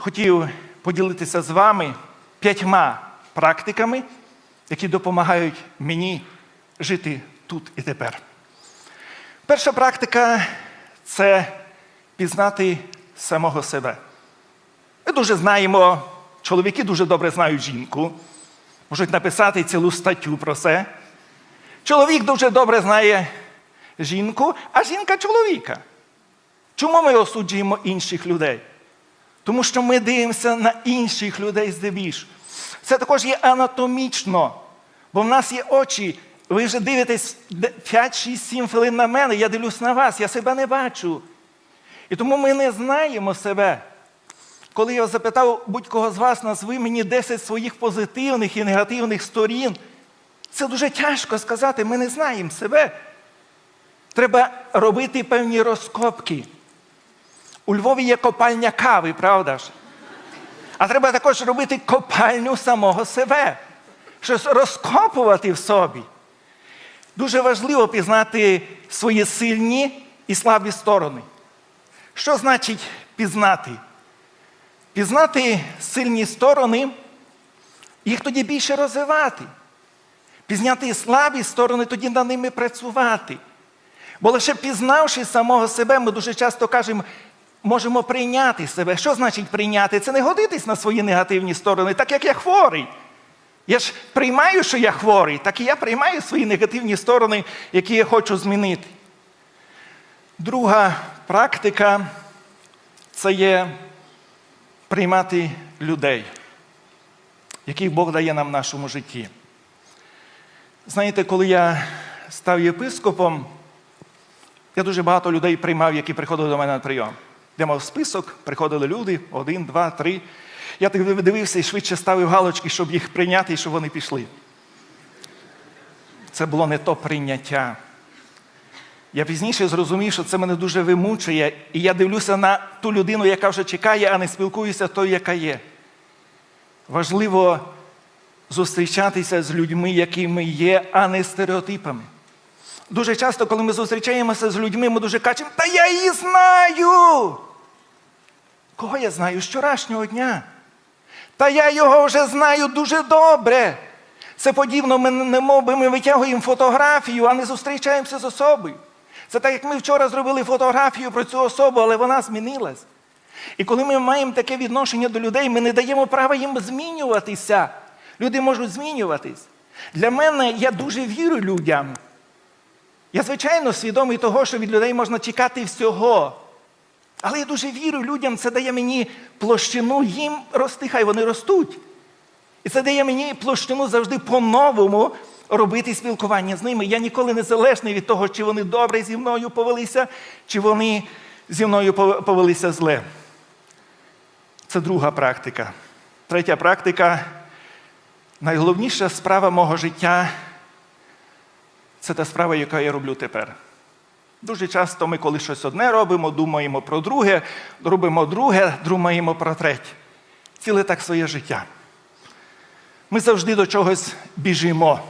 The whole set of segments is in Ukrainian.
хотів поділитися з вами п'ятьма практиками, які допомагають мені жити тут і тепер. Перша практика це пізнати самого себе. Ми дуже знаємо, чоловіки дуже добре знають жінку, можуть написати цілу статтю про це. Чоловік дуже добре знає жінку, а жінка чоловіка. Чому ми осуджуємо інших людей? Тому що ми дивимося на інших людей здебільш. Це також є анатомічно, бо в нас є очі. Ви вже дивитесь 5, 6, 7 хвилин на мене, я дивлюсь на вас, я себе не бачу. І тому ми не знаємо себе. Коли я запитав будь-кого з вас, назви мені 10 своїх позитивних і негативних сторін, це дуже тяжко сказати, ми не знаємо себе. Треба робити певні розкопки. У Львові є копальня кави, правда ж? А треба також робити копальню самого себе, щось розкопувати в собі. Дуже важливо пізнати свої сильні і слабі сторони. Що значить пізнати? Пізнати сильні сторони, їх тоді більше розвивати. Пізняти слабі сторони, тоді над ними працювати. Бо лише пізнавши самого себе, ми дуже часто кажемо, можемо прийняти себе. Що значить прийняти? Це не годитись на свої негативні сторони, так як я хворий. Я ж приймаю, що я хворий, так і я приймаю свої негативні сторони, які я хочу змінити. Друга практика це є приймати людей, яких Бог дає нам в нашому житті. Знаєте, коли я став єпископом, я дуже багато людей приймав, які приходили до мене на прийом. Де мав список, приходили люди, один, два, три. Я так дивився і швидше ставив галочки, щоб їх прийняти і щоб вони пішли. Це було не то прийняття. Я пізніше зрозумів, що це мене дуже вимучує, і я дивлюся на ту людину, яка вже чекає, а не спілкуюся з тою, яка є. Важливо зустрічатися з людьми, якими є, а не стереотипами. Дуже часто, коли ми зустрічаємося з людьми, ми дуже кажемо, та я її знаю. Кого я знаю з вчорашнього дня? Та я його вже знаю дуже добре. Це подібно, ми, не мов би ми витягуємо фотографію, а не зустрічаємося з особою. Це так, як ми вчора зробили фотографію про цю особу, але вона змінилась. І коли ми маємо таке відношення до людей, ми не даємо права їм змінюватися. Люди можуть змінюватись. Для мене я дуже вірю людям. Я, звичайно, свідомий того, що від людей можна чекати всього. Але я дуже вірю людям, це дає мені площину їм рости, хай вони ростуть. І це дає мені площину завжди по-новому робити спілкування з ними. Я ніколи не залежний від того, чи вони добре зі мною повелися, чи вони зі мною повелися зле. Це друга практика. Третя практика найголовніша справа мого життя це та справа, яку я роблю тепер. Дуже часто ми, коли щось одне робимо, думаємо про друге, робимо друге, думаємо про третє. Ціле так своє життя. Ми завжди до чогось біжимо.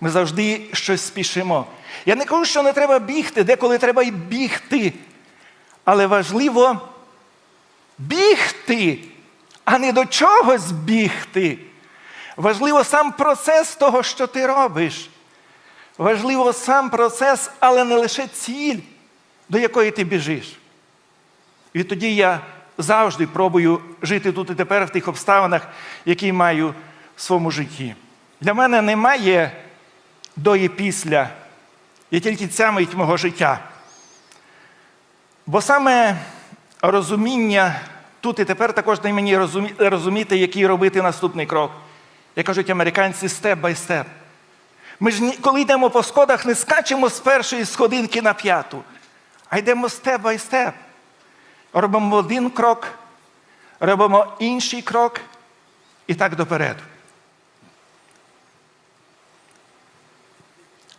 Ми завжди щось спішимо. Я не кажу, що не треба бігти, деколи треба й бігти. Але важливо бігти, а не до чогось бігти. Важливо сам процес того, що ти робиш. Важливо сам процес, але не лише ціль, до якої ти біжиш. І тоді я завжди пробую жити тут і тепер в тих обставинах, які маю в своєму житті. Для мене немає до і після, є тільки ця мить мого життя. Бо саме розуміння тут і тепер також дає мені розуміти, який робити наступний крок. Як кажуть американці, степ бай степ. Ми ж коли йдемо по сходах, не скачемо з першої сходинки на п'яту, а йдемо степ бай степ. Робимо один крок, робимо інший крок і так допереду.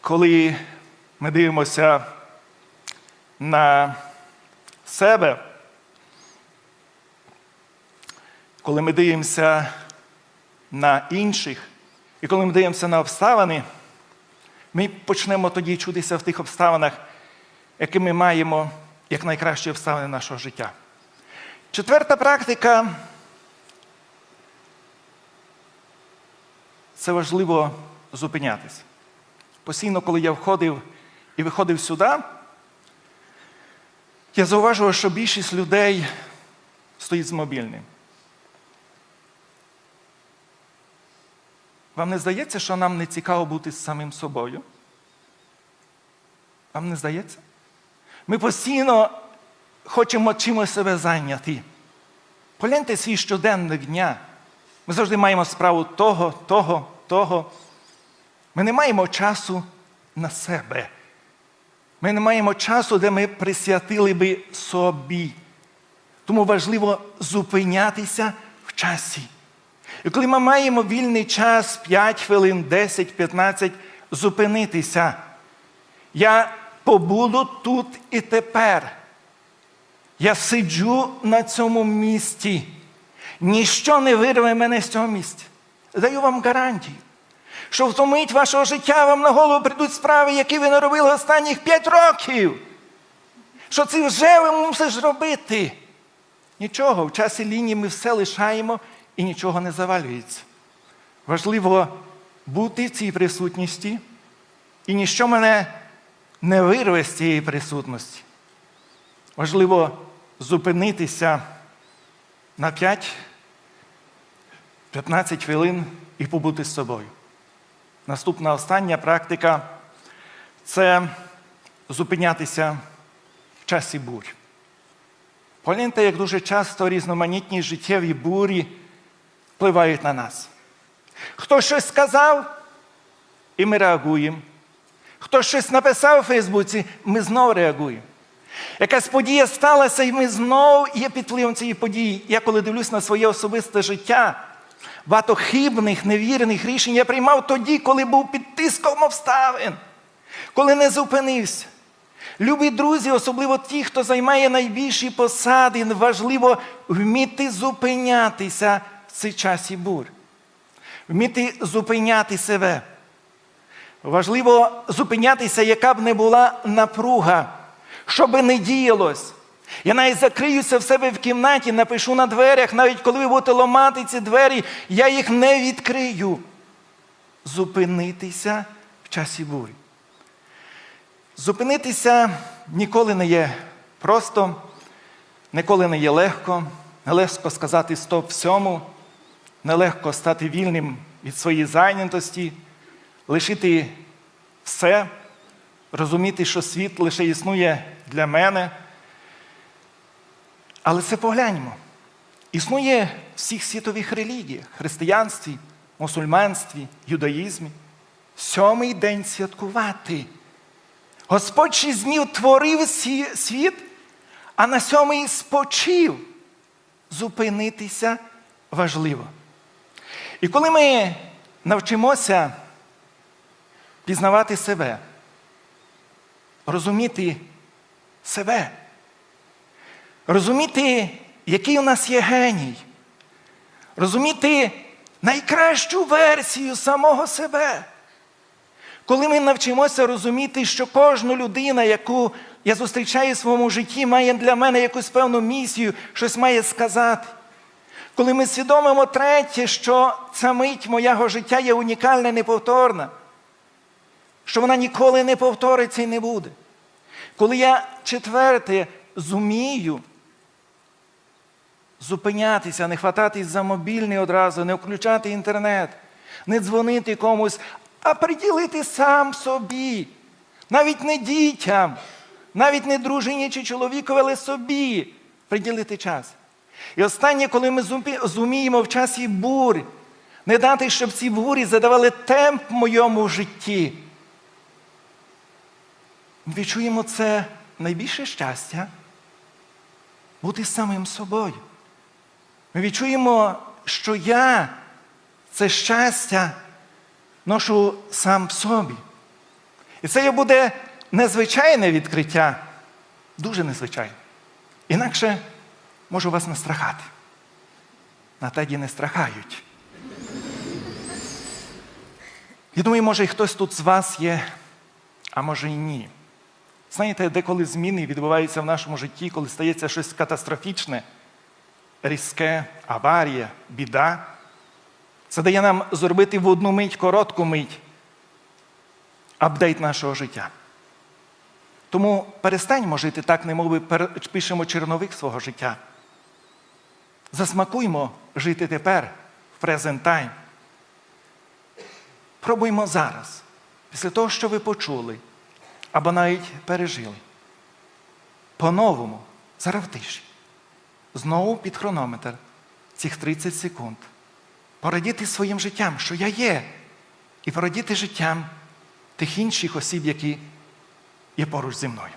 Коли ми дивимося на себе, коли ми дивимося на інших, і коли ми дивимося на обставини, ми почнемо тоді чутися в тих обставинах, які ми маємо як найкращі обставини нашого життя. Четверта практика це важливо зупинятися. Постійно, коли я входив і виходив сюди, я зауважував, що більшість людей стоїть з мобільним. Вам не здається, що нам не цікаво бути з самим собою? Вам не здається? Ми постійно хочемо чимось себе зайняти. Погляньте свій щоденник дня. Ми завжди маємо справу того, того, того. Ми не маємо часу на себе. Ми не маємо часу, де ми присвятили би собі. Тому важливо зупинятися в часі. І коли ми маємо вільний час 5 хвилин, 10, 15, зупинитися. Я побуду тут і тепер. Я сиджу на цьому місці. Ніщо не вирве мене з цього місця. Даю вам гарантію, що в ту мить вашого життя вам на голову прийдуть справи, які ви не робили останніх 5 років. Що це вже ви мусиш робити. Нічого, в часі лінії ми все лишаємо і нічого не завалюється. Важливо бути в цій присутності, і ніщо мене не вирве з цієї присутності. Важливо зупинитися на 5-15 хвилин і побути з собою. Наступна остання практика це зупинятися в часі бурь. Погляньте, як дуже часто різноманітні життєві бурі впливають на нас. Хто щось сказав, і ми реагуємо. Хто щось написав у Фейсбуці, ми знову реагуємо. Якась подія сталася, і ми знову є під впливом цієї події. Я коли дивлюсь на своє особисте життя, багато хибних, невірних рішень я приймав тоді, коли був під тиском обставин, коли не зупинився. Любі друзі, особливо ті, хто займає найбільші посади, важливо вміти зупинятися цей часі бур. Вміти зупиняти себе. Важливо зупинятися, яка б не була напруга, що би не діялось. Я навіть закриюся в себе в кімнаті, напишу на дверях, навіть коли ви будете ламати ці двері, я їх не відкрию. Зупинитися в часі бурі. Зупинитися ніколи не є просто, ніколи не є легко, нелегко сказати стоп всьому, нелегко стати вільним від своєї зайнятості, лишити все, розуміти, що світ лише існує для мене. Але це погляньмо. Існує в всіх світових релігіях, християнстві, мусульманстві, юдаїзмі. Сьомий день святкувати. Господь шість днів творив світ, а на сьомий спочив. Зупинитися важливо. І коли ми навчимося пізнавати себе, розуміти себе, розуміти, який у нас є геній, розуміти найкращу версію самого себе. Коли ми навчимося розуміти, що кожна людина, яку я зустрічаю в своєму житті, має для мене якусь певну місію, щось має сказати. Коли ми свідомимо третє, що ця мить моєго життя є унікальна, неповторна, що вона ніколи не повториться і не буде. Коли я четверте зумію зупинятися, не хвататись за мобільний одразу, не включати інтернет, не дзвонити комусь, а приділити сам собі, навіть не дітям, навіть не дружині чи чоловікові, але собі приділити час. І останнє, коли ми зуміємо в часі бурь, не дати, щоб ці бурі задавали темп моєму житті. Ми відчуємо це найбільше щастя бути самим собою. Ми відчуємо, що я це щастя ношу сам в собі. І це буде незвичайне відкриття, дуже незвичайне. Інакше можу вас настрахати. На теді не страхають. Я думаю, може, і хтось тут з вас є, а може і ні. Знаєте, деколи зміни відбуваються в нашому житті, коли стається щось катастрофічне, різке, аварія, біда. Це дає нам зробити в одну мить коротку мить апдейт нашого життя. Тому перестаньмо жити так, немови пер- пишемо черновик свого життя. Засмакуймо жити тепер, в time. Пробуймо зараз, після того, що ви почули, або навіть пережили. По-новому, зараз в тиші. Знову під хронометр цих 30 секунд. Порадіти своїм життям, що я є, і порадіти життям тих інших осіб, які є поруч зі мною.